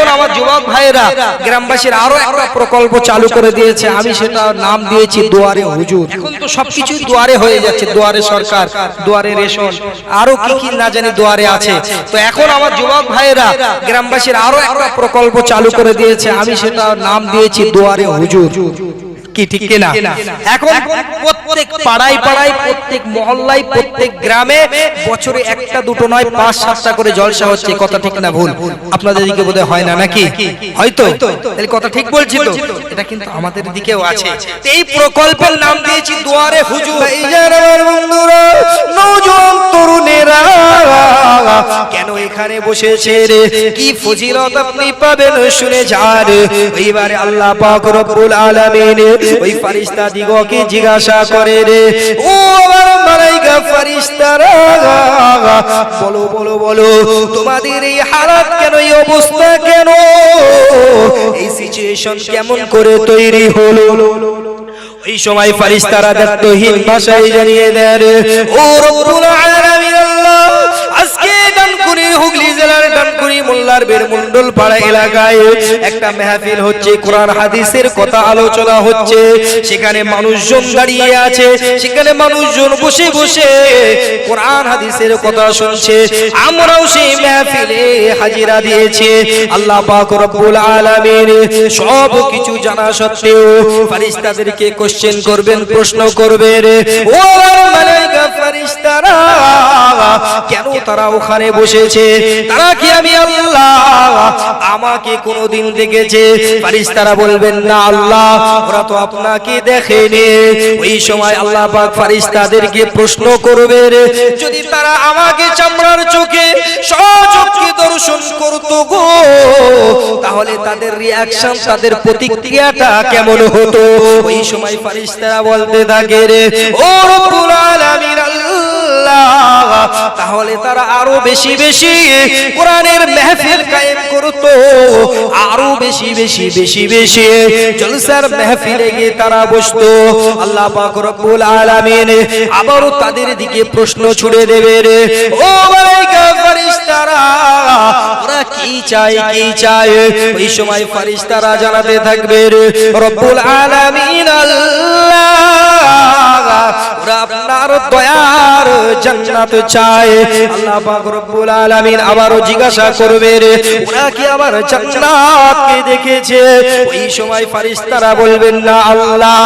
এখন আমার যুবক ভাইয়েরা, গ্রামবাসীর আরও একটা প্রকল্প চালু করে দিয়েছে। আমি সেটা নাম দিয়েছি দুয়ারে হুজুর। এখন তো সবকিছু দুয়ারে হয়ে যাচ্ছে, দুয়ারে সরকার, দুয়ারে রেশন। আরও কি কি না জানি দুয়ারে আছে। তো এখন আমার যুবক ভাইয়েরা, গ্রামবাসীর আরও একটা প্রকল্প চালু করে দিয়েছে। আমি সেটা নাম দিয়েছি দুয়ারে হুজুর। কি ঠিক কিনা? এখন প্রত্যেক পাড়ায় পাড়ায় প্রত্যেক মহল্লায় প্রত্যেক গ্রামে বছরে একটা দুটো নয় পাঁচ সাতটা করে জলসা হচ্ছে কথা ঠিক না ভুল? আপনাদের দিকে বোধহয় হয় না নাকি? হয়তো। তাহলে কথা ঠিক বলছি তো। এটা কিন্তু আমাদের দিকেও আছে। এই প্রকল্পের নাম দিয়েছি দুয়ারে হুজুর। বন্ধুরা নওজোয়ান তরুণেরা কেন এখানে বসেছে রে? কি ফজিলত আপনি পাবেন শুনে যান। এইবারে আল্লাহ পাক রব্বুল আলামিন ওই ফেরেশতা দিগকে জিজ্ঞাসা করে রে ও আমার মালাইকা ফেরেশতারা বলো বলো বলো তোমাদের এই হালাত কেন এই অবস্থা কেন? এই সিচুয়েশন কেমন করে তৈরি হলো? ওই সময় ফারিস্তারা দত্তহীন ভাষায় জানিয়ে দেন ও রব্বুল আলামিন ডানকুনি হুগলি জেলার ডানকুনি মোল্লার পাড়া এলাকায় একটা মেহফিল হচ্ছে, কোরআন, হাদিসের কথা আলোচনা হচ্ছে। সেখানে মানুষজন দাঁড়িয়ে আছে, সেখানে মানুষজন বসে বসে কোরআন, হাদিসের কথা শুনছে। আমরাও সেই মেহফিলে হাজিরা দিয়েছি। আল্লাহ পাক রব্বুল আলামিন সব কিছু জানা সত্ত্বেও ফেরেশতাদেরকে কোশ্চেন করবেন, প্রশ্ন করবেন, ও মালাইকা ফেরেশতারা, কেন তারা ওখানে বসেছে তারা কি আমি আল্লাহ? আমাকে কোনোদিন দেখেছে। ফেরেশতারা বলবেন, না আল্লাহ, ওরা তো আপনাকে দেখেনি। ওই সময় আল্লাহ পাক ফেরেশতাদেরকে প্রশ্ন করবে যদি তারা আমাকে চামড়ার চোখে সচক্ষে দর্শন করতো গো, তাহলে তাদের রিয়াকশন তাদের প্রতিক্রিয়াটা কেমন হতো? ওই সময় ফেরেশতারা বলতে থাকে রে, ও রব্বুল আলামিন আল্লাহ। তাহলে তারা আরও বেশি বেশি কোরআনের মেহফিল কায়েম করতো। আরও বেশি বেশি বেশি বেশি জলসার মেহফিলে গিয়ে তারা বসতো। আল্লাহ পাক রব্বুল আলামিন আবারও তাদের দিকে প্রশ্ন ছুড়ে দেবে রে ও মালাইকা ফেরেশতারা, ওরা কি চায় কি চায়? ওই সময় ফেরেশতারা জানাতে থাকবে রে রব্বুল আলামিন আল্লাহ, ওরা আপনার দয়ার জান্নাত চায়। আল্লাহ পাক রব্বুল আলামিন আবারও জিজ্ঞাসা করবে রে ওরা কি আমার জান্নাতকে দেখেছে? ওই সময় ফেরেশতারা বলবেন, না, আল্লাহ।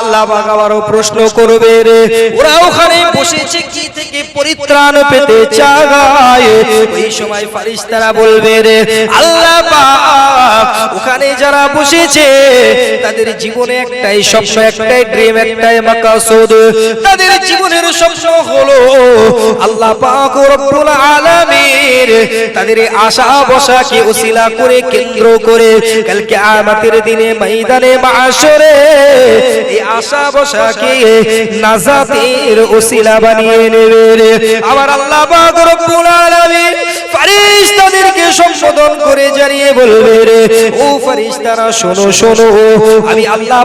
আল্লাহ পাক আবারও প্রশ্ন করবে রে ওরা ওখানে বসেছে কি থেকে পরিত্রাণ পেতে চায়? ওই সময় ফেরেশতারা বলবে রে আল্লাহ পাক, ওখানে যারা বসেছে, তাদের জীবনে একটাই স্বপ্ন, একটাই ড্রিম একটাই মাকাসুদ। তাদের জীবনের স্বপ্ন হলো আল্লাহ তাদের আশা বসাকে উসিলা করে কেন্দ্র করে কাল কিয়ামতের দিনে ময়দানে মাশরে এই আশা বসাকে নাজাতের উসিলা বানিয়ে নেবে আবার আল্লাহ সম্বোধন করে জানিয়ে বলবে রে ও ফেরেশতারা শোনো শোনো, আমি আল্লাহ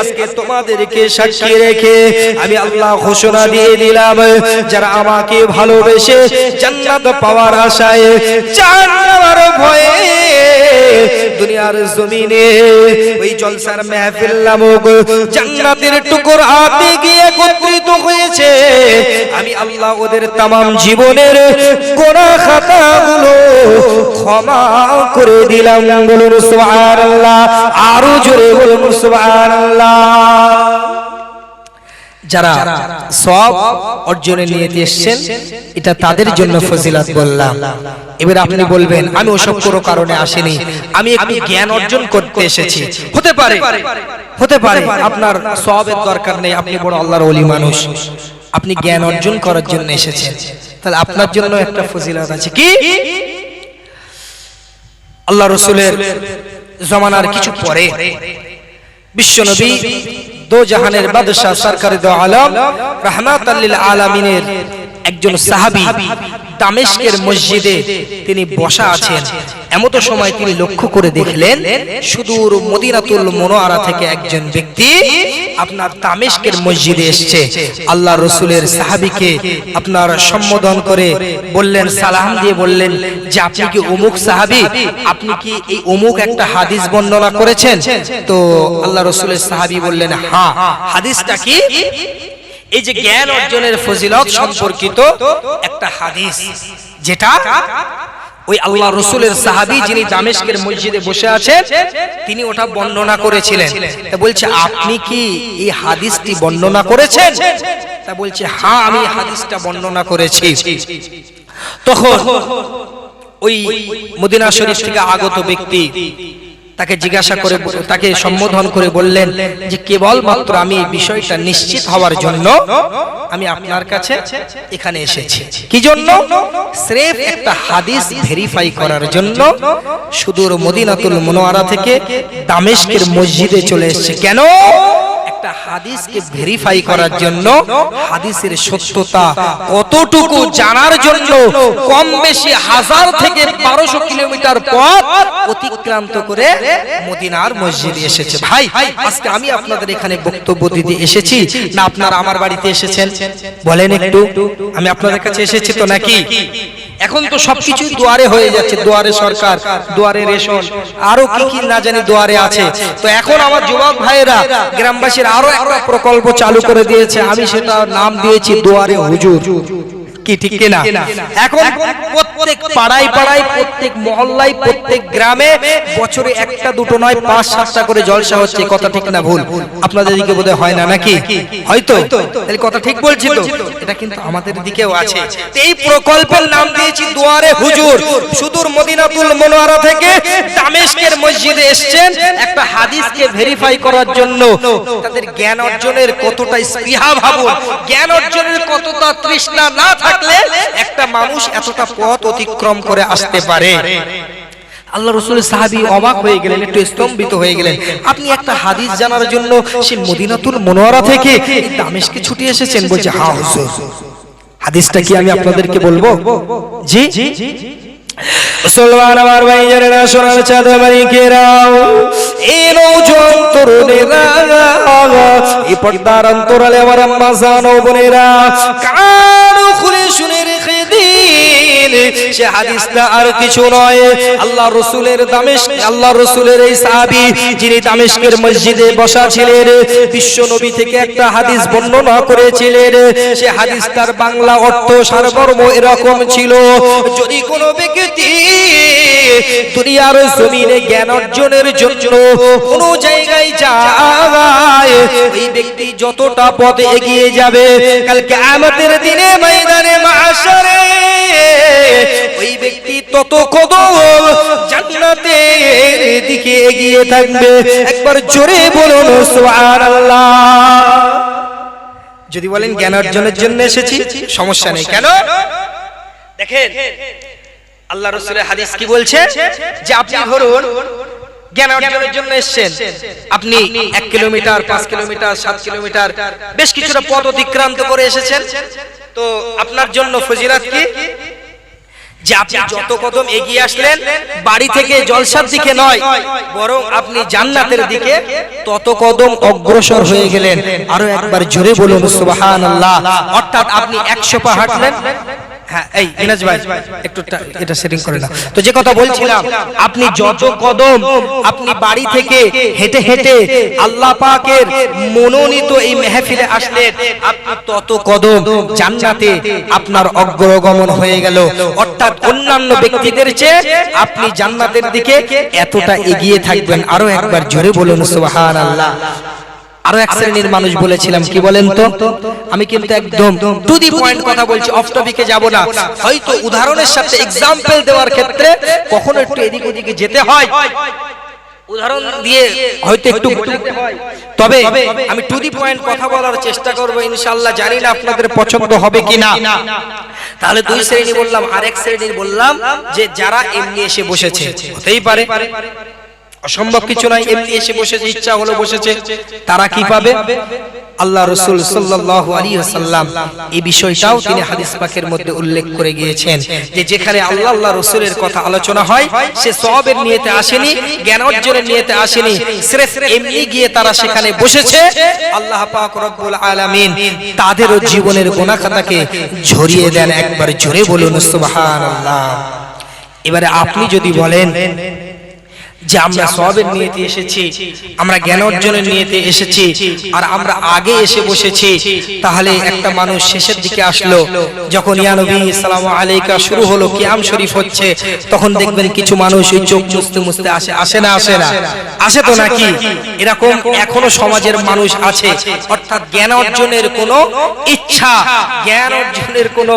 আজকে তোমাদেরকে সাক্ষী রেখে আমি আল্লাহ ঘোষণা দিয়ে দিলাম, যারা আমাকে ভালোবেসে জান্নাত পাওয়ার আশায় ভয়ে দুনিয়ার জমিনে ওই জলসার মেহফিল নামক জান্নাতের টুকর হাতে গিয়ে একত্রিত হয়েছে। আমি আল্লাহ ওদের তামাম জীবনের গোনা খাতাগুলো ক্ষমা করে দিলাম। বলুন সুবহানাল্লাহ, আরও জোরে বলুন সুবহানাল্লাহ। যারা সব অর্জনে নিয়ে এসেছেন এটা তাদের জন্য ফজিলাত বললাম। এবার আপনি বলবেন আমি ওসব কোনো কারণে আসিনি। আমি একটু জ্ঞান অর্জন করতে এসেছি। হতে পারে হতে পারে আপনার সবের দরকার নেই আপনি বড় আল্লাহর ওলি মানুষ। আপনি জ্ঞান অর্জন করার জন্য এসেছেন। তাহলে আপনার জন্য একটা ফজিলত আছে। কি? আল্লাহ রসুলের জমানার কিছু পরে বিশ্বনবী দো জাহানের বাদশাহ সরকার দো আলম রহমাত আলমিনের। একজন সাহাবী দামেস্কের মসজিদে তিনি বসা আছেন। এমতো সময় তিনি লক্ষ্য করে দেখলেন সুদূর মদিনাতুল মনোয়ারা থেকে একজন ব্যক্তি আপনার দামেস্কের মসজিদে এসছে। আল্লাহ রসুলের সাহাবীকে আপনার সম্বোধন করে বললেন সালাম দিয়ে বললেন যে আপনি কি অমুক সাহাবী? আপনি কি এই অমুক একটা হাদিস বর্ণনা করেছেন? তো আল্লাহ রসুলের সাহাবি বললেন হ্যাঁ হাদিসটা কি? এই যে জ্ঞান অর্জনের ফজিলত সম্পর্কিত একটা হাদিস, যেটা ওই আল্লাহ রসুলের সাহাবি যিনি দামেস্কের মসজিদে বসে আছেন, তিনি ওটা বর্ণনা করেছিলেন। বলছে, আপনি কি এই হাদিসটি বর্ণনা করেছেন? তা বলছে হ্যাঁ আমি হাদিসটা বর্ণনা করেছি। তখন ওই মদিনা শরীফ থেকে আগত ব্যক্তি তাকে জিজ্ঞাসা করে তাকে সম্বোধন করে বললেন যে কেবলমাত্র আমি এই বিষয়টা নিশ্চিত হওয়ার জন্য আমি আপনার কাছে এখানে এসেছি। কি জন্য? স্রেফ একটা হাদিস ভেরিফাই করার জন্য সুদূর মদিনাতুল মনোয়ারা থেকে দামেশকের মসজিদে চলে এসেছে। কেন? একটা হাদিসকে ভেরিফাই করার জন্য হাদিসের সত্যতা কতটুকু জানার জন্য কম বেশি হাজার থেকে বারোশো কিলোমিটার পথ অতিক্রান্ত করে মদিনার মসজিদে এসেছে। ভাই আজকে আমি আপনাদের এখানে বক্তব্য দিতে এসেছি। না আপনারা আমার বাড়িতে এসেছেন। বলেন একটু। আমি আপনাদের কাছে এসেছি তো নাকি? এখন তো সবকিছু দুয়ারে হয়ে যাচ্ছে দুয়ারে সরকার দুয়ারে রেশন আরও কি কি না জানি দুয়ারে আছে। তো এখন আমার যুবক ভাইয়েরা গ্রামবাসীর আরও একটা প্রকল্প চালু করে দিয়েছে। আমি সেটা নাম দিয়েছি দুয়ারে হুজুর। কি ঠিক কিনা? এখন প্রত্যেক পাড়ায় পাড়ায় প্রত্যেক মহল্লায় প্রত্যেক গ্রামে বছরে একটা, দুটো নয়, পাঁচ, সাতটা করে জলসা হচ্ছে, কথা ঠিক না ভুল। আপনাদের দিকে বোধহয় হয় না নাকি? হয়তো? তাহলে কথা ঠিক বলছি এটা কিন্তু আমাদের দিকেও আছে। এই প্রকল্পের নাম দিয়েছি দুয়ারে হুজুর। সুদূর মদিনাতুল মনোয়ারা থেকে দামেস্কের মসজিদে এসেছেন। একটা হাদিসকে ভেরিফাই করার জন্য। তাদের জ্ঞান অর্জনের কতটা স্পৃহা ভাবুন। জ্ঞান অর্জনের কতটা তৃষ্ণা না থাকলে একটা মানুষ এতটা পথ অতিক্রম করে আসতে পারে। আল্লাহ রসুলের সাহাবি অবাক হয়ে গেলেন, একটু স্তম্ভিত হয়ে গেলেন। আপনি একটা হাদিস জানার জন্য সে মদিনাতুল মনোয়ারা থেকে দামেশকে ছুটে এসেছেন, বলছে হ্যাঁ হুজুর, হাদিসটা কি আমি আপনাদেরকে বলব? জি? মুসলমান আমার ভাইজানেরা সোনার চাঁদ মালিকেরাও এই নৌজন তরুণেরা এই পর্দার অন্তরালে আমার আম্মা জানো বোনেরা, কান খুলে শুনে দিন সে হাদিসটা আর কিছু নয়। আল্লাহ রসুলের দামেশ আল্লাহ রসুলের এই সাহাবী, যিনি দামেশকের মসজিদে বসা ছিলেন, বিশ্ব নবী থেকে একটা হাদিস বর্ণনা করেছিলেন, সে হাদিসটার বাংলা অর্থ সারমর্ম এরকম ছিল, যদি কোনো ব্যক্তি দুনিয়ার জমিনে জ্ঞান অর্জনের জন্য কোনো জায়গায় যায়, ওই ব্যক্তি যতটা পথে এগিয়ে যাবে কালকে আমাদের দিনে ময়দানে মাশারে ওই ব্যক্তি তত কদম জান্নাতের দিকে এগিয়ে থাকবে। একবার জোরে বলুন, সুবহানাল্লাহ। যদি বলেন জ্ঞান অর্জনের জন্য এসেছি, সমস্যা নেই। কেন? দেখেন, আল্লাহ রসুলের হাদিস কি বলছে? যে আপনি ধরুন, জ্ঞান অর্জনের জন্য এসেছেন। আপনি এক কিলোমিটার, পাঁচ কিলোমিটার, সাত কিলোমিটার, বেশ কিছুটা পথ অতিক্রান্ত করে এসেছেন। তো আপনার জন্য ফজিরাত কি? যে আপনি যত কদম এগিয়ে আসলেন বাড়ি থেকে জলসার দিকে নয় বরং আপনি জান্নাতের দিকে তত কদম অগ্রসর হয়ে গেলেন। আরও একবার জোরে বলুন সুবহানাল্লাহ। অর্থাৎ আপনি একশো পা হাঁটলেন। হ্যাঁ এই ইনাজ ভাই একটু এটা সেটিং করে না তো যে কথা বলছিলাম আপনি যত কদম আপনি বাড়ি থেকে হেঁটে হেঁটে আল্লাহ পাকের মনোনীত এই মেহফিলে আসলেন। আপনি তত কদম জান্নাতে আপনার অগ্রগমন হয়ে গেল। অর্থাৎ অন্যান্য ব্যক্তিদের চেয়ে আপনি জান্নাতের দিকে এতটা এগিয়ে থাকবেন। আরও একবার জোরে বলুন। সুবহানাল্লাহ। আরও এক শ্রেণির মানুষ বলেছিলাম কি বলেন তো? আমি কিন্তু একদম টু দি পয়েন্ট কথা বলছি অফ টপিকে যাব না। হয়তো উদাহরণের সাথে এক্সাম্পল দেওয়ার ক্ষেত্রে কখনো একটু এদিক ওদিকে যেতে হয়। উদাহরণ দিয়ে হয়তো একটু তবে আমি টু দি পয়েন্ট কথা বলার চেষ্টা করব ইনশাআল্লাহ। জানি না আপনাদের পছন্দ হবে কিনা। তাহলে দুই শ্রেণি বললাম আরেক শ্রেণির বললাম যে যারা এমনি এসে বসেছে হতেই পারে। অসম্ভব কিছু নাই এমনি এসে বসেছে ইচ্ছা হলো বসেছে তারা কি পাবে? আল্লাহ রসুল সাল্লাল্লাহু আলাইহি ওয়াসাল্লাম এই বিষয়টাও তিনি হাদিস পাকের মধ্যে উল্লেখ করে গিয়েছেন যে যেখানে আল্লাহ আল্লাহ রসুলের কথা আলোচনা হয় সে সওয়াবের নিয়তে আসেনি জ্ঞান অর্জনের নিয়তে আসেনি সিরেফ এমনি গিয়ে তারা সেখানে বসেছে। আল্লাহ পাক রব্বুল আলামিন তাদেরও জীবনের গোনা খাতাকে ঝরিয়ে দেন একবার জোরে বলুন সুবহানাল্লাহ। এবারে আপনি যদি বলেন যে আমরা সবের নিয়েতে এসেছি আমরা জ্ঞান অর্জনের নিয়েতে এসেছি আর আমরা আগে এসে বসেছি তাহলে একটা মানুষ শেষের দিকে আসলো। যখন ইয়া নবী সালাম আলাইকা শুরু হলো কিয়াম শরীফ হচ্ছে তখন দেখবেন কিছু মানুষ ওই চোখ মুছতে মুছতে আসে আসে না আসে না আসে তো নাকি? এরকম এখনও সমাজের মানুষ আছে। অর্থাৎ জ্ঞান অর্জনের কোনো ইচ্ছা, জ্ঞান অর্জনের কোনো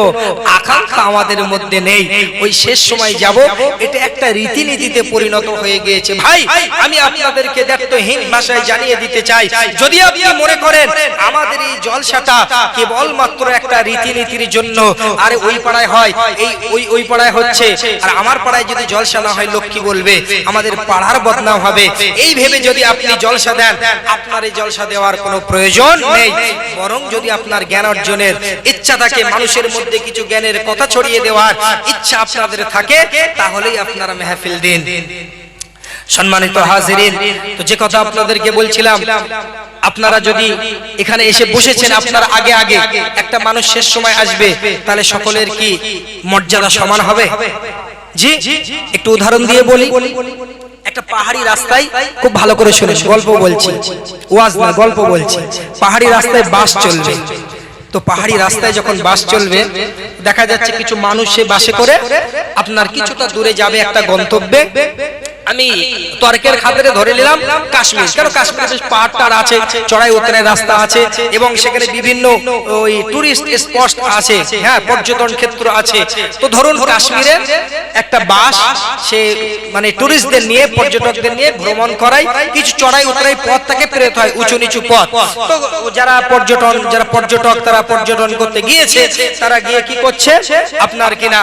আকাঙ্ক্ষা আমাদের মধ্যে নেই। ওই শেষ সময় যাব, এটা একটা রীতিনীতিতে পরিণত হয়ে গিয়েছে। ভাই, আমি আপনাদেরকে দায়িত্বহীন ভাষায় জানিয়ে দিতে চাই। যদি আপনি মনে করেন আমাদের এই জলসাটা কেবল মাত্র একটা রীতিনীতির জন্য, আরে ওই পাড়ায় হয়, এই ওই ওই পাড়ায় হচ্ছে, আর আমার পাড়ায় যদি জলসা না হয় লোক কি বলবে, আমাদের পাড়ার বদনাম হবে। এই ভেবে যদি আপনি জলসা দেন, আপনার এই জলসা দেওয়ার কোনো প্রয়োজন নেই বরং যদি আপনার জ্ঞান অর্জনের ইচ্ছা থাকে, মানুষের মধ্যে কিছু জ্ঞানের কথা ছড়িয়ে দেওয়ার ইচ্ছা আপনাদের থাকে, তাহলেই আপনারা মেহফিল দিন। সম্মানিত হাজিরিন, তো যে কথা আপনাদেরকে বলছিলাম, আপনারা যদি এখানে এসে বসেছেন আপনার আগে আগে, একটা মানুষ শেষ সময় আসবে, তাহলে সকলের কি মর্যাদা সমান হবে? জি, একটু উদাহরণ দিয়ে বলি। একটা পাহাড়ি রাস্তায় খুব ভালো করে শুনে, গল্প বলছি। ওয়াজ না, গল্প বলছি। পাহাড়ি রাস্তায় বাস চলবে। তো পাহাড়ি রাস্তায় যখন বাস চলবে, দেখা যাচ্ছে কিছু মানুষ সে বাসে করে, আপনার কিছুটা দূরে যাবে একটা গন্তব্যে। আমি তর্কের খাতিরে ধরে নিলাম কাশ্মীর। কেন কাশ্মীরে। পাহাড় টাড় আছে চড়াই উত্তরের রাস্তা আছে এবং সেখানে বিভিন্ন ওই টুরিস্ট স্পট আছে। হ্যাঁ পর্যটন ক্ষেত্র আছে। তো ধরুন কাশ্মীরে একটা বাস সে মানে টুরিস্টদের নিয়ে পর্যটকদের নিয়ে ভ্রমণ করায় কিছু চড়াই উতরাই পথ থেকে প্রেরিত হয় উঁচু নিচু পথ। তো যারা পর্যটন যারা পর্যটক তারা পর্যটন করতে গিয়েছে তারা গিয়ে কি করছে? আপনার কিনা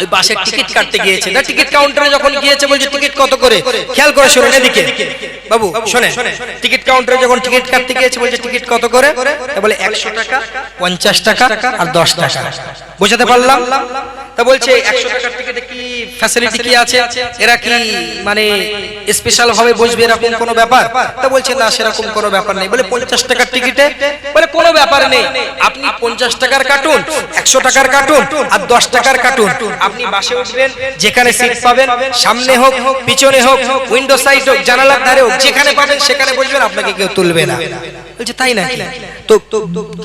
ওই বাসের টিকিট কাটতে গিয়েছে না টিকিট কাউন্টারে যখন গিয়েছে। বলছে টিকিট কত করে? খেয়াল করে শুনুন এদিকে। বাবু শোনে টিকিট কাউন্টারে যখন টিকিট কাটতে গিয়েছে বলছে টিকিট কত করে? বলে একশো টাকা পঞ্চাশ টাকা আর দশ টাকা। বোঝাতে পারলাম? তা বলছে একশো টাকার টিকিটে ফ্যাসিলিটি কি আছে? এরা কি মানে স্পেশাল ভাবে বসবে এরকম কোনো ব্যাপার? তা বলছে না সেরকম কোনো ব্যাপার নেই। বলে পঞ্চাশ টাকার টিকিটে বলে কোনো ব্যাপার নেই। আপনি পঞ্চাশ টাকার কাটুন একশো টাকার কাটুন আর দশ টাকার কাটুন আপনি বাসে উঠবেন যেখানে সিট পাবেন সামনে হোক পিছনে হোক উইন্ডো সাইড হোক জানালার ধারে হোক যেখানে পাবেন সেখানে বসবেন আপনাকে কেউ তুলবে না। বলছে তাই নাকি? তো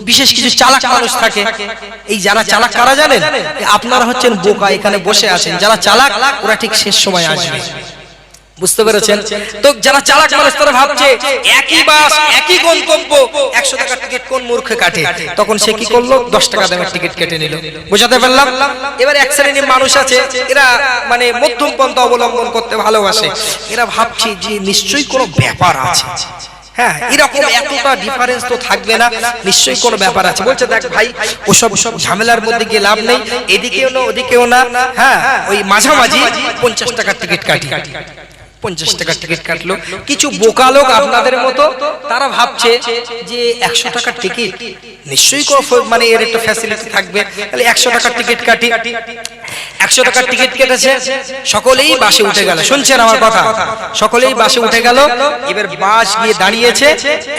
বিশেষ কিছু চালাক মানুষ থাকে। এই যারা চালাক কারা জানেন? আপনারা হচ্ছেন বোকা এখানে বসে আছেন। যারা চালাক ওরা ঠিক শেষ সময় আসবে। বুঝতে পেরেছেন? তো যারা চালাক মানুষ তারা ভাবছে একই বাস একই গন্তব্য একশো টাকার টিকিট কোন মূর্খে কাটে? তখন সে কি করল? দশ টাকা দামের টিকিট কেটে নিল। বুঝাতে পারলাম? এবার এক শ্রেণির মানুষ আছে এরা মানে মধ্যম পন্থা অবলম্বন করতে ভালোবাসে। এরা ভাবছে যে নিশ্চয়ই কোনো ব্যাপার আছে। হ্যাঁ এরকম এতটা ডিফারেন্স তো থাকবে না। নিশ্চয়ই কোনো ব্যাপার আছে। বলছে, দেখ ভাই, ওসব সব ঝামেলার মধ্যে গিয়ে লাভ নেই। এদিকেও না, ওদিকেও না। হ্যাঁ ওই মাঝামাঝি পঞ্চাশ টাকার টিকিট কাটি। পঞ্চাশ টাকার টিকিট কাটলো। কিছু বোকা লোক আপনাদের মতো তারা ভাবছে যে একশো টাকার টিকিট নিশ্চয়ই মানে এর একটা ফ্যাসিলিটি থাকবে। তাহলে একশো টাকার টিকিট কাটি। একশো টাকার টিকিট কেটেছে। সকলেই বাসে উঠে গেল। শুনছেন আমার কথা? সকলেই বাসে উঠে গেল। এবার বাস গিয়ে দাঁড়িয়েছে।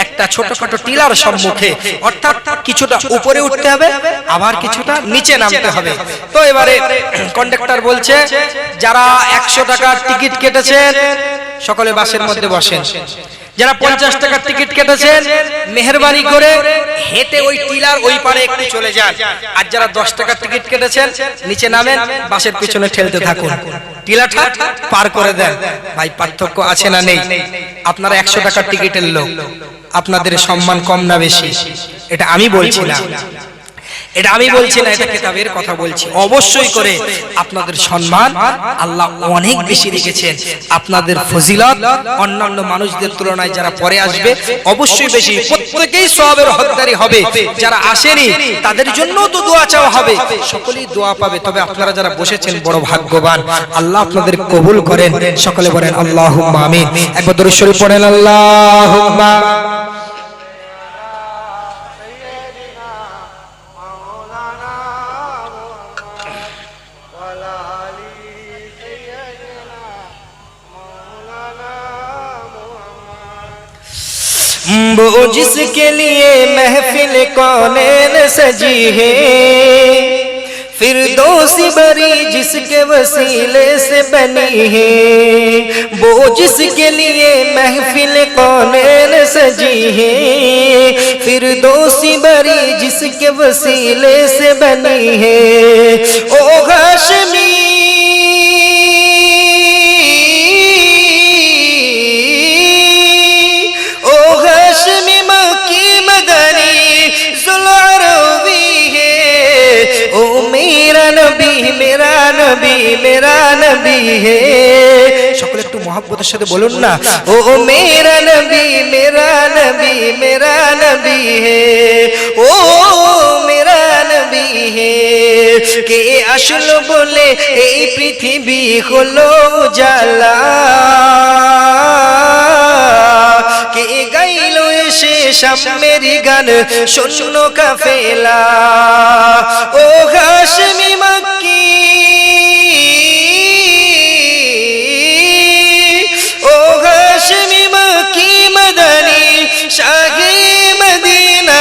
একটা ছোটখাটো টিলার সম্মুখে। অর্থাৎ কিছুটা উপরে উঠতে হবে আবার কিছুটা নিচে নামতে হবে। তো এবারে কন্ডাক্টর বলছে যারা একশো টাকার টিকিট কেটেছেন সকলে বাসের মধ্যে বসেন। যারা পঞ্চাশ টাকার টিকিট কেটেছেন, মেহরবানি করে হেঁটে ওই টিলার ওই পারে একটু চলে যান। আর যারা দশ টাকার টিকিট কেটেছেন, নিচে নামেন, বাসের পিছনে ঠেলতে থাকুন। টিলাটা পার করে দেন। ভাই, পার্থক্য আছে না নেই? আপনারা একশো টাকার টিকিটের লোক। আপনাদের সম্মান কম না বেশি? এটা আমি বলছি না। এটা আমি বলছি না এটা কিতাবের কথা বলছি। অবশ্যই করে আপনাদের সম্মান আল্লাহ অনেক বেশি রেখেছেন। আপনাদের ফজিলত অন্যান্য মানুষদের তুলনায় যারা পরে আসবে অবশ্যই বেশি। প্রত্যেকেই সবের হকদারি হবে। যারা আসেনি তাদের জন্য তো দোয়া চাওয়া হবে। সকলেই দোয়া পাবে। তবে আপনারা যারা বসেছেন বড় ভাগ্যবান। আল্লাহ আপনাদের কবুল করেন। সকলে বলেন আল্লাহ আমিন। একবার দরুদ শরীফ পড়েন আল্লাহ वो जिसके लिए महफिल कौन सजी है? फिर दोसी बरी जिसके वसीले से बनी है। वो जिसके लिए महफिल कौनैन सजी है। फिर दोसी बरी जिसके वसीले से बनी है। ओ हाशमी সকলে একটু মহব্বতের সাথে বলুন না। ও মেরা নবী মেরা নবী মেরা নবী হে। ও মেরা নবী হে। কে আসলো বলে এই পৃথিবী হলো জালা কে এসে সামেরি গান শূন্য কাফেলা। ও হাশমি মক্কি। ও হাশমি মক্কি মদনী শাহে মদিনা।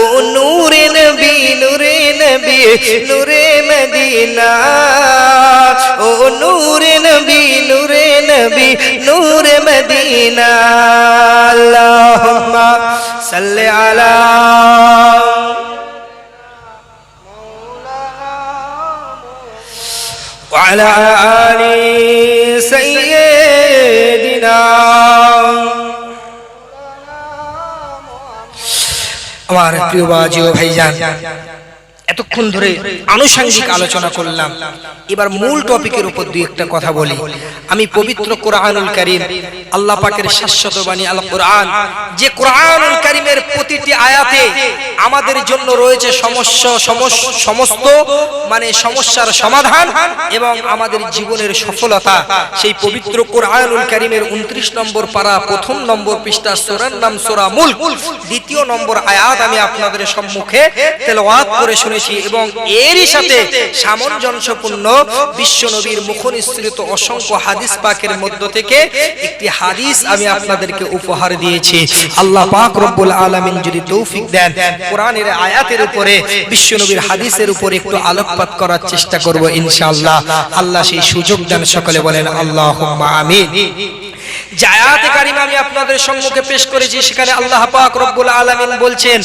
ও নূরে নবী নূরে নবী, নূরে মদিনা। ও নূরে নবী নবী নূরে মদিনা আল্লাহুম্মা সাল্লি আলা وعلى آل سيدنا আমার প্রিয় বাজি ও ভাইজান এতক্ষণ ধরে আনুষঙ্গিক আলোচনা করলাম। এবার মূল টপিকের উপর দুই একটা কথা বলি। আমি পবিত্র কোরআনুল করিম, আল্লাহ পাকের শাশ্বত বাণী, আল কোরআন, যে কোরআনুল করিমের প্রতিটি আয়াতে আমাদের জন্য রয়েছে সমস্যা সমস্ত মানে সমস্যার সমাধান এবং আমাদের জীবনের সফলতা। সেই পবিত্র কোরআনুল করিমের উনত্রিশ নম্বর পারা প্রথম নম্বর পৃষ্ঠা, সোরার নাম সোরা মুল দ্বিতীয় নম্বর আয়াত আমি আপনাদের সম্মুখে তেলাওয়াত করে শুনেছি এবং এরই সাথে সামঞ্জস্যপূর্ণ বিশ্ব নবীর মুখনিসৃত অসংখ্য হাদিস পাকের মধ্য থেকে একটি হাদিস আমি আপনাদেরকে উপহার দিয়েছি। আল্লাহ পাক রব্বুল আলামিন যদি তৌফিক দেন, কোরআনের আয়াতের উপরে, বিশ্ব নবীর হাদিসের উপরে একটু আলোকপাত করার চেষ্টা করব ইনশাআল্লাহ। আল্লাহ সেই সুযোগ দেন, সকলে বলেন আল্লাহুম্মা আমিন। জায়াতে কারিমা আমি আপনাদের সম্মুখে পেশ করেছি, সেখানে আল্লাহ পাক রব্বুল বলছেন,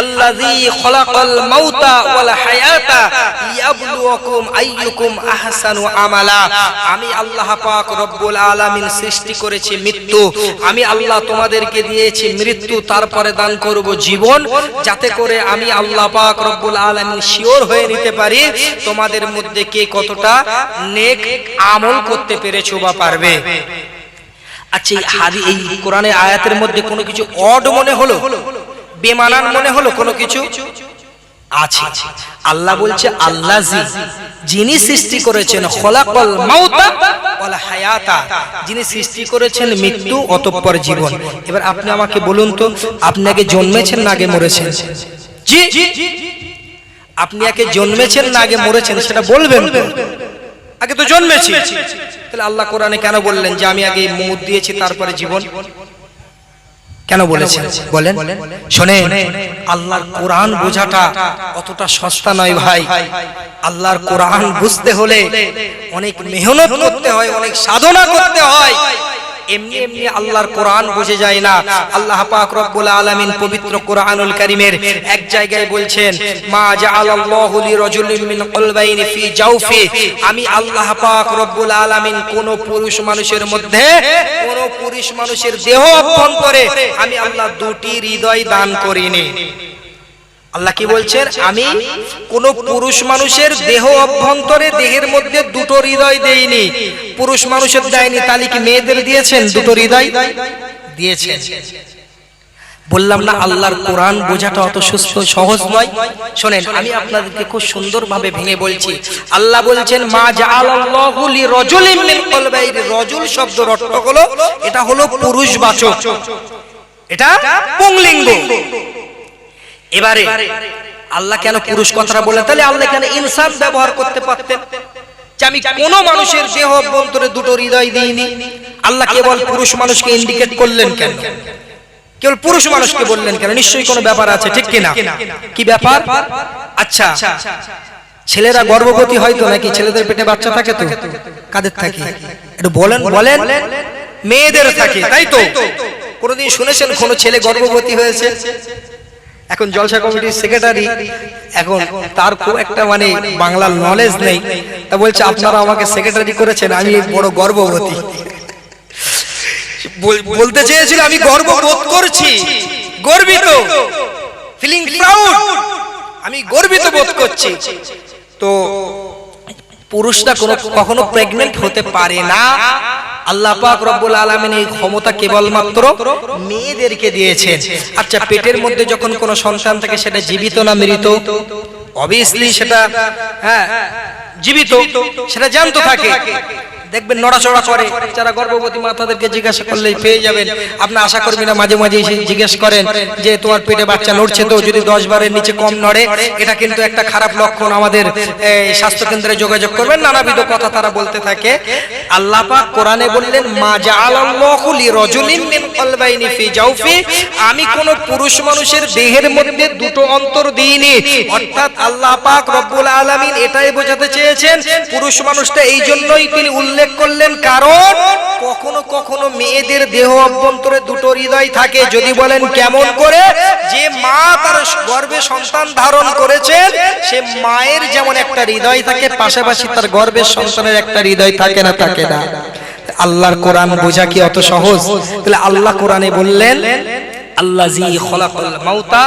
আল্লাযী খলাকাল মাউতা ওয়াল হায়াতা লিয়াবলুয়াকুম আইয়ুকুম আহসানু আমালা। আমি আল্লাহ পাক রব্বুল সৃষ্টি করেছি মৃত্যু। আমি আল্লাহ তোমাদেরকে দিয়েছি মৃত্যু, তারপরে দান করব জীবন, যাতে করে আমি আল্লাহ পাক রব্বুল আলামিন শিওর হয়ে নিতে পারি তোমাদের মধ্যে কে কতটা নেক আমল করতে পেরেছ বা পারবে। আচ্ছা এই হাদি এই কোরআনের আয়াতের মধ্যে কোনো কিছু অড মনে হলো? বেমানান মনে হলো কোনো কিছু? আছে। আল্লাহ বলছে আল্লাহ যিনি সৃষ্টি করেছেন খলাকল মাউতা ওয়াল হায়াতা। যিনি সৃষ্টি করেছেন মৃত্যু অতঃপর জীবন। এবার আপনি আমাকে বলুন তো আপনি আগে জন্মেছেন না আগে মরেছেন? জি আপনি আগে জন্মেছেন না আগে মরেছেন সেটা বলবেন। আগে তো জন্মেছি। তাহলে আল্লাহ কোরআনে কেন বললেন যে আমি আগে মুদ দিয়েছি, তারপরে জীবন? কেন বলেছেন? বলেন। শোনে আল্লাহর কোরআন বোঝাটা অতটা সস্তা নয় ভাই। আল্লাহর কোরআন বুঝতে হলে অনেক মেহনত করতে হয়, অনেক সাধনা করতে হয়। এমনি এমনি আল্লাহর কোরআন বুঝে যায় না। আল্লাহ পাক রব্বুল আলামিন পবিত্র কোরআনুল কারীমের এক জায়গায় বলছেন, মা জাআলাল্লাহু লিরাজুলিন মিন কলবাইনি ফি জাওফি। আমি আল্লাহ পাক রব্বুল আলামিন কোন পুরুষ মানুষের মধ্যে, কোন পুরুষ মানুষের দেহ অভ্যন্তরে আমি আল্লাহ দুটি হৃদয় দান করিনি। আল্লাহ কি বলছেন? আমি কোন পুরুষ মানুষের দেহ অভ্যন্তরে দেহের মধ্যে দুটো হৃদয় দেইনি পুরুষ মানুষের দেয়নি তাহলে কি মেয়েদের দিয়েছেন দুটো হৃদয়? দিয়েছেন। বললাম না আল্লাহর কোরআন বোঝাটা অত সুস্থ সহজ নয়। শোনেন আমি আপনাদেরকে খুব সুন্দরভাবে ভেঙে বলছি। আল্লাহ বলছেন মা জাআলাল্লাহু লিরাজুলিন মিন রজুল শব্দের অর্থ হলো এটা হলো পুরুষবাচক। এটা পুংলিঙ্গ। এবারে আল্লাহ কেন পুরুষ কথাটা বললেন? তাহলে আল্লাহ কেন ইনসান ব্যবহার করতে পারতেন? যে আমি কোন মানুষের দেহ অভ্যন্তরে দুটো হৃদয় দিইনি। আল্লাহ কেবল পুরুষ মানুষকে ইন্ডিকেট করলেন কেন? কেবল পুরুষ মানুষকে বললেন কেন? নিশ্চয়ই কোনো ব্যাপার আছে ঠিক কিনা? কি ব্যাপার? আচ্ছা। ছেলেরা গর্ভবতী হয় তো নাকি ছেলেদের পেটে বাচ্চা থাকে তো? কাদের থাকে? একটু বলেন বলেন। মেয়েদের থাকে তাই তো? কোনোদিন শুনেছেন কোনো ছেলে গর্ভবতী হয়েছে? এখন জলসা কমিটির সেক্রেটারি এখন তার খুব একটা মানে বাংলার নলেজ নেই। তা বলছে আপনারা আমাকে সেক্রেটারি করেছেন আমি বড় গর্ভবতী। বল- বলতে চেয়েছিল আমি গর্ব বোধ করছি গর্বিত ফিলিং প্রাউড আমি গর্বিত বোধ করছি। তো পুরুষরা কোনো কখনো প্রেগনেন্ট হতে পারে না। আল্লাহ পাক রব্বুল আলামিন এই ক্ষমতা কেবলমাত্র মেয়েদেরকে দিয়েছেন। আচ্ছা পেটের মধ্যে যখন কোনো সন্তান থাকে সেটা জীবিত না মৃত? অবভিয়াসলি সেটা হ্যাঁ জীবিত। সেটা জানতো থাকে। দেখবেন নড়াচড়া করে। যারা গর্ভবতী মা তাদেরকে জিজ্ঞাসা করলেই পেয়ে যাবেন। আপনার আশা কর্মীরা মাঝে মাঝে এসে জিজ্ঞেস করেন যে, তোমার পেটে বাচ্চা নড়ছে তো? যদি দশ বারের নিচে কম নড়ে, এটা কিন্তু একটা খারাপ লক্ষণ আমাদের স্বাস্থ্য কেন্দ্রে যোগাযোগ করবেন। নানাবিধ কথা তারা বলতে থাকে। আল্লাহ পাক কোরআনে বললেন, মা জাআলাল্লাহু লিরাজুলিন মিন কলবাইনি ফি জাওফি। আমি কোন পুরুষ মানুষের দেহের মধ্যে দুটো অন্তর দিইনি। অর্থাৎ আল্লাহ পাক রব্বুল আলামিন এটাই বোঝাতে চেয়েছেন, পুরুষ মানুষটা এই জন্যই তিনি উল্লেখ করলেন, কারণ কখনো কখনো মেয়েদের দেহ অভ্যন্তরে দুটো হৃদয় থাকে। যদি বলেন কেমন করে, যে মা তার গর্ভে সন্তান ধারণ করেছেন, সে মায়ের যেমন একটা হৃদয় থাকে, পাশাপাশি তার গর্ভের সন্তানের একটা হৃদয় থাকে না থাকে না। আল্লাহর কোরআন বোঝা কি অত সহজ? তাহলে আল্লাহ কোরআনে বললেন আল্লাহ জি খলাকল মাউতা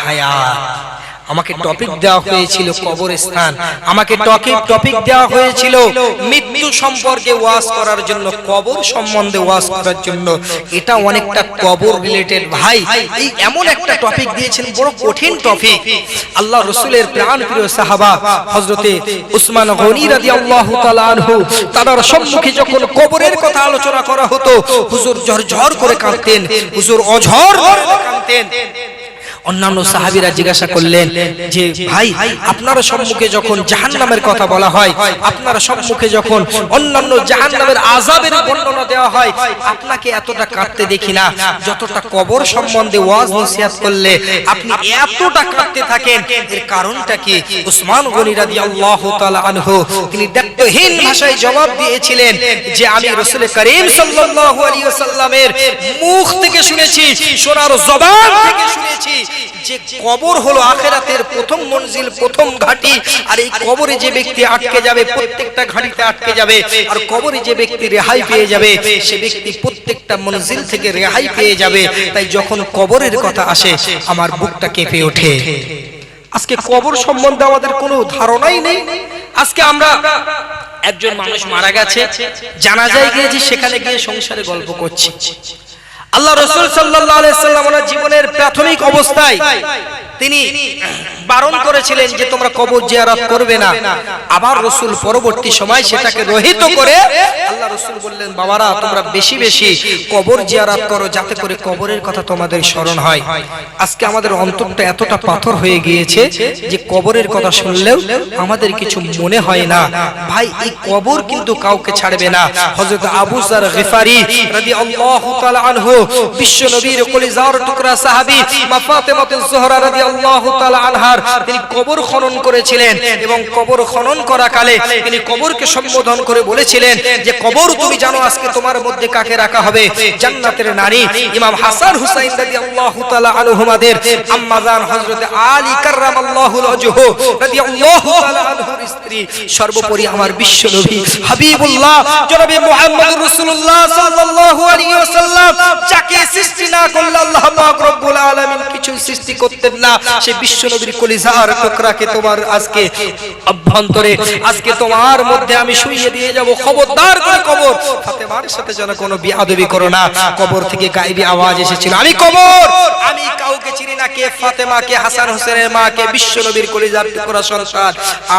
হায়াত। আমাকে টপিক দেওয়া হয়েছিল কবরস্থান। আমাকে টপিক টপিক দেওয়া হয়েছিল মৃত্যু সম্পর্কে ওয়াজ করার জন্য কবর সম্বন্ধে ওয়াজ করার জন্য। এটা অনেকটা কবর রিলেটেড ভাই। এই এমন একটা টপিক দিয়েছেন বড় কঠিন টপিক আল্লাহ রসুলের প্রাণ প্রিয় সাহাবা হজরতে উসমান গনি রাদিয়াল্লাহু তাআলা আনহু তার সম্মুখে যখন কবরের কথা আলোচনা করা হতো হুজুর ঝরঝর করে কাঁদতেন হুজুর অঝর করে কাঁদতেন। অন্যান্য সাহাবিরা জিজ্ঞাসা করলেন যে ভাই আপনার সম্মুখে যখন জাহান্নামের কথা বলা হয় আপনার সম্মুখে যখন অন্যান্য জাহান্নামের আযাবের বর্ণনা দেওয়া হয় আপনাকে এতটা কাঁদতে দেখি না যতটা কবর সম্বন্ধে ওয়াজ নসিহত করলে আপনি এতটা কাঁদতে থাকেন এর কারণটা কি? উসমান গনি রাদিয়াল্লাহু তাআলা আনহু তিনি দায়িত্বহীন ভাষায় জবাব দিয়েছিলেন যে আমি রাসূল করিম সাল্লাল্লাহু আলাইহি ওয়াসাল্লামের মুখ থেকে শুনেছি শোনার জবান থেকে শুনেছি যে কবর হলো আখেরাতের প্রথম মঞ্জিল, প্রথম ঘাটি, আর এই কবরে যে ব্যক্তি আটকে যাবে, প্রত্যেকটা ঘাটিতে আটকে যাবে, আর কবরে যে ব্যক্তি রেহাই পেয়ে যাবে, সে ব্যক্তি প্রত্যেকটা মঞ্জিল থেকে রেহাই পেয়ে যাবে। তাই যখন কবরের কথা আসে, আমার বুকটা কেঁপে ওঠে। আজকে কবর সম্বন্ধে আমাদের কোনো ধারণাই নেই। আজকে আমরা একজন মানুষ মারা গেছে জানাজায় গিয়েছি সেখানে গিয়ে সংসারে গল্প করছি। আল্লাহ রসুল সাল্লাহ আলাইসাল্লাম জীবনের প্রাথমিক অবস্থায় তিনি বারণ করেছিলেন যে তোমরা কবর জিয়ারত করবে না। আবার রসুল পরবর্তী সময় সেটাকে রহিত করে আল্লাহ রসুল বললেন, বাবারা, তোমরা বেশি বেশি কবর জিয়ারত করো যাতে করে কবরের কথা তোমাদের স্মরণ হয়। আজকে আমাদের অন্তরটা এতটা পাথর হয়ে গিয়েছে যে কবরের কথা শুনলেও আমাদের কিছু মনে হয় না। ভাই, এই কবর কিন্তু কাউকে ছাড়বে না। হযরত আবু জার গিফারি রাদিয়াল্লাহু তাআলা আনহু, বিশ্ব নবীর কলিজার টুকরা সাহাবী মা ফাতেমাতুজ জোহরা রাদিয়াল্লাহু তাআলা আনহার তিনি কবর খনন করেছিলেন এবং কবর খনন করা কালে তিনি কবরকে সম্বোধন করে বলেছিলেন যে, কবর তুমি জানো আজকে তোমার মধ্যে কাকে রাখা হবে? জান্নাতের নারী ইমাম হাসান হুসাইন রাদিয়াল্লাহু তাআলা আনহুমাদের আম্মা জান হযরত আলী কাররামাল্লাহু ওয়াজহু রাদিয়াল্লাহু তাআলা আনহুর স্ত্রী, সর্বোপরি আমার বিশ্ব নবী হাবিবুল্লাহ, জনাবে মুহাম্মদুর রাসূলুল্লাহ সাল্লাল্লাহু আলাইহি ওয়াসাল্লাম, যাকে সৃষ্টি না করলে আল্লাহ পাক রব্বুল আলামিন কিছু সৃষ্টি করতেন না। সে বিশ্ব নবীর কলিজার টুকরাকে তোমার আজকে অভ্যন্তরে, আজকে তোমার মধ্যে আমি শুইয়ে দিয়ে যাব। খবরদার করে কবর। ফাতেমার সাথে যেন কোনো বিয়াদবি করো না। কবর থেকে গায়েবী আওয়াজ এসেছিল। আমি কবর! আমি কাউকে চিনি না কে ফাতেমা কে হাসান হোসেনের মা কে বিশ্ব নবীর কলিজার টুকরা সন্তান।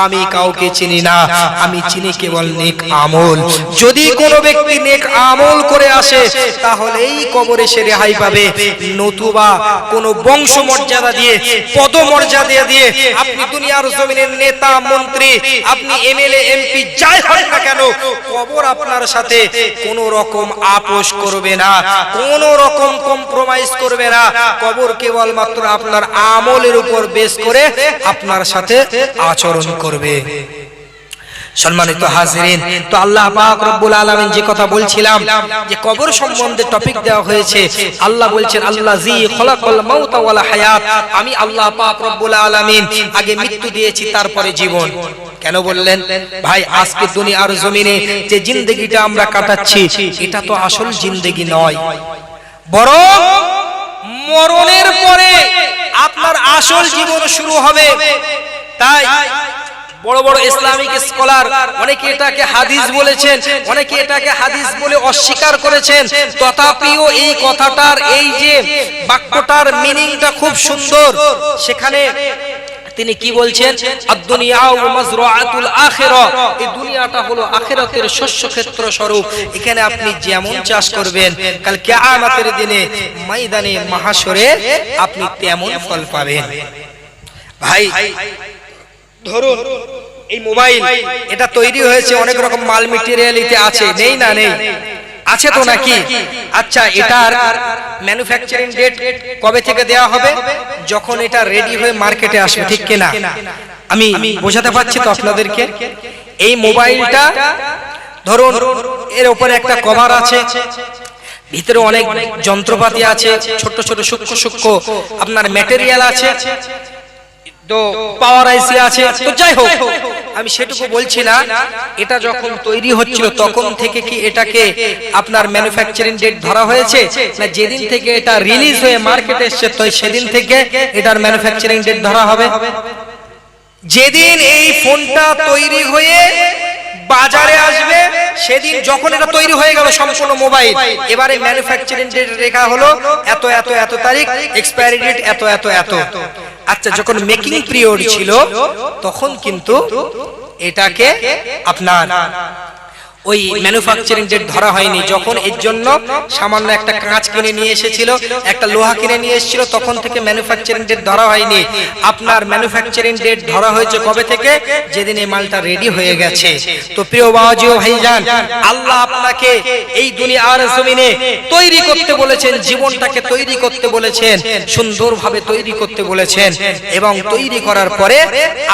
আমি কাউকে চিনি না। আমি চিনি কেবল নেক আমল। যদি কোনো ব্যক্তি নেক আমল করে আসে, তাহলেই কবরে সে রেহাই পাবে। নতুবা কোনো বংশ মর্যাদা দিয়ে পদ মর্যাদা দিয়ে আপনি দুনিয়ার জমিনের নেতা, মন্ত্রী, আপনি এমএলএ, এমপি, যাই হন না কেন, কবর আপনার সাথে কোনো রকম আপোষ করবে না, কোনো রকম কম্প্রোমাইজ করবে না। কবর কেবল মাত্র আপনার আমলের উপর বেশ করে আপনার সাথে আচরণ করবে। সম্মানিত হাজিরিন, তো আল্লাহ পাক রব্বুল আলামিন যে কথা বলছিলাম, যে কবর সম্বন্ধে টপিক দেওয়া হয়েছে, আল্লাহ বলছেন আল্লাহ জি খলাকাল মাউতা ওয়াল হায়াত। আমি আল্লাহ পাক রব্বুল আলামিন আগে মৃত্যু দিয়েছি, তারপরে জীবন। কেন বললেন? ভাই, আজকে দুনিয়ার জমিনে যে জিন্দেগিটা আমরা কাটাচ্ছি, এটা তো আসল জিন্দেগি নয়। বরং মরণের পরে আপনার আসল জীবন শুরু হবে। তাই বড় বড় ইসলামিক স্কলার, অনেকে এটাকে হাদিস বলেছেন, অনেকে এটাকে হাদিস বলে অস্বীকার করেছেন। তথাপিও এই কথাটার, এই যে বাক্যটার মিনিংটা খুব সুন্দর। সেখানে তিনি কি বলছেন? এই দুনিয়াটা হলো আখিরাতের শস্য ক্ষেত্র স্বরূপ। এখানে আপনি যেমন চাষ করবেন, কাল কিয়ামতের দিনে ময়দানে মাহশরে আপনি তেমন ফল পাবেন। ভাই ধরুন এই মোবাইল এটা তৈরি হয়েছে অনেক রকম মাল মেটেরিয়ালিতে আছে। নেই না নেই? আছে তো নাকি? আচ্ছা এটার ম্যানুফ্যাকচারিং ডেট কবে থেকে দেওয়া হবে? যখন এটা রেডি হয়ে মার্কেটে আসবে ঠিক কিনা? আমি বোঝাতে পারছি তো আপনাদেরকে? এই মোবাইলটা ধরুন এর উপরে একটা কভার আছে। ভিতরে অনেক যন্ত্রপাতি আছে ছোট ছোট সূক্ষ্ম সূক্ষ্ম আপনার ম্যাটেরিয়াল আছে। তো পাওয়ার আইসি আছে। তো যাই হোক আমি সেটুকু বলছি না এটা যখন তৈরি হচ্ছিল তখন থেকে কি এটাকে আপনার ম্যানুফ্যাকচারিং ডেট ধরা হয়েছে? না যেদিন থেকে এটা রিলিজ হয়ে মার্কেটে এসছে তো সেদিন থেকে এটার ম্যানুফ্যাকচারিং ডেট ধরা হবে। যেদিন এই ফোনটা তৈরি হয়ে বাজারে আসবে সেদিন যখন এটা তৈরি হয়ে গেল সম্পূর্ণ মোবাইল এবারে ম্যানুফ্যাকচারিং ডেট লেখা হলো এত এত এত তারিখ এক্সপায়ারি ডেট এত। এত এত। আচ্ছা যখন মেকিং পিরিয়ড ছিল তখন কিন্তু এটাকে আপনার ওই ম্যানুফ্যাকচারিং ডেট ধরা হয়নি। যখন এর জন্য সামান্য একটা কাঁচ কিনে নিয়ে এসেছিল একটা লোহা কিনে নিয়ে এসেছিল তখন থেকে ম্যানুফ্যাকচারিং ডেট ধরা হয়নি। আপনার ম্যানুফ্যাকচারিং ডেট ধরা হয়েছে কবে থেকে? যেদিন এই মালটা রেডি হয়ে গেছে। তো প্রিয় বাবাজি ও ভাইজান আল্লাহ আপনাকে এই দুনিয়ার জমিনে তৈরি করতে বলেছেন জীবনটাকে তৈরি করতে বলেছেন সুন্দরভাবে তৈরি করতে বলেছেন। এবং তৈরি করার পরে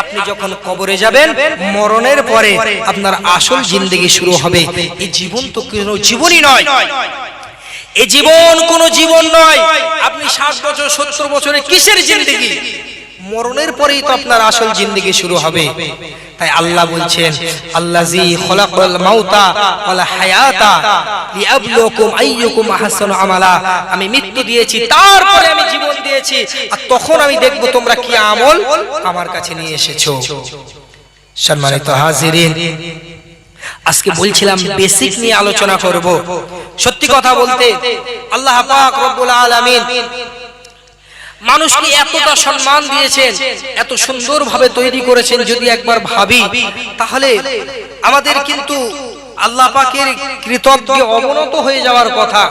আপনি যখন কবরে যাবেন মরণের পরে আপনার আসল জিন্দগি শুরু হবে। এই জীবন তো কোনো জীবনই নয়। এই জীবন কোন জীবন নয়। আপনি ষাট বছর সত্তর বছরে কিসের জিন্দগি? মরণের পরেই তো আপনার আসল জিন্দগি শুরু হবে। তাই আল্লাহ বলছেন আল্লাজি খলাকাল মাউতা ওয়াল হায়াতা লিয়াবলুকুম আইয়ুকুম আহসানু আমালা। আমি মৃত্যু দিয়েছি তারপরে আমি জীবন দিয়েছি। আর তখন আমি দেখব তোমরা কি আমল আমার কাছে নিয়ে এসেছ। সম্মানিত হাজিরিন আজকে বলছিলাম বেসিক নিয়ে আলোচনা করব। সত্যি কথা বলতে আল্লাহ পাক রব্বুল আলামিন মানুষকে এতটা সম্মান দিয়েছেন এত সুন্দরভাবে তৈরি করেছেন যদি একবার ভাবি তাহলে আমাদের কিন্তু আল্লাহ পাকের কৃতজ্ঞ অবনত হয়ে যাওয়ার কথা।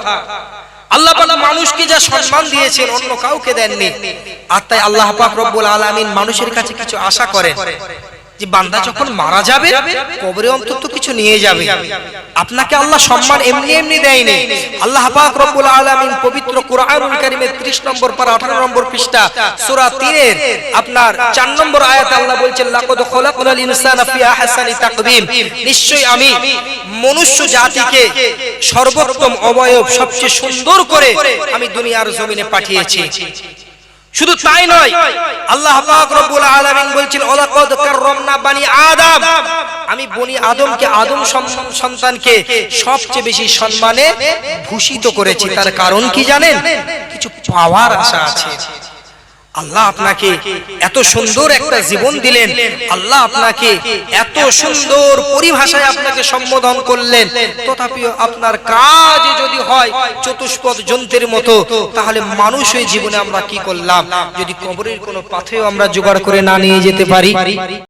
আল্লাহ পাক মানুষকে যা সম্মান দিয়েছেন অন্য কাউকে দেননি। আর তাই আল্লাহ পাক রব্বুল আলামিন মানুষের কাছে কিছু আশা করেন। যে বান্দা যখন মারা যাবে, কবরে অন্তত কিছু নিয়ে যাবে। আপনাকে আল্লাহ সম্মান এমনি এমনি দেয়নি। আল্লাহ পাক রব্বুল আলামিন পবিত্র কোরআনুল কারীমের 30 নম্বর পারা 18 নম্বর পৃষ্ঠা, সূরা 3 এর আপনার 4 নম্বর আয়াত আল্লাহ বলছেন, লাকাদ খলাকনাল ইনসানা ফি আহসানি তাকবীম নিশ্চয়ই আমি মনুষ্য জাতিকে সর্বোত্তম অবয়ব সবচেয়ে সুন্দর করে আমি দুনিয়ার জমিনে পাঠিয়েছি। শুধু তাই নয়, আল্লাহ পাক রব্বুল আলামিন বলছেন ওয়ালাকাদ কাররামনা বানি আদম। আমি বনি আদমকে আদম সন্তানকে সবচেয়ে বেশি সম্মানে ভূষিত করেছি। তার কারণ কি জানেন? কিছু পাওয়ার আশা আছে। আল্লাহ আপনাকে এত সুন্দর একটা জীবন দিলেন। আল্লাহ আপনাকে এত সুন্দর পরিভাষায় আপনাকে সম্বোধন করলেন। তথাপিও আপনার কাজ যদি হয় চতুষ্পদ যন্ত্রের মতো তাহলে মানুষ জীবনে আমরা কি করলাম? যদি কবরের কোনো পাথেও আমরা জোগাড় করে না নিয়ে যেতে পারি।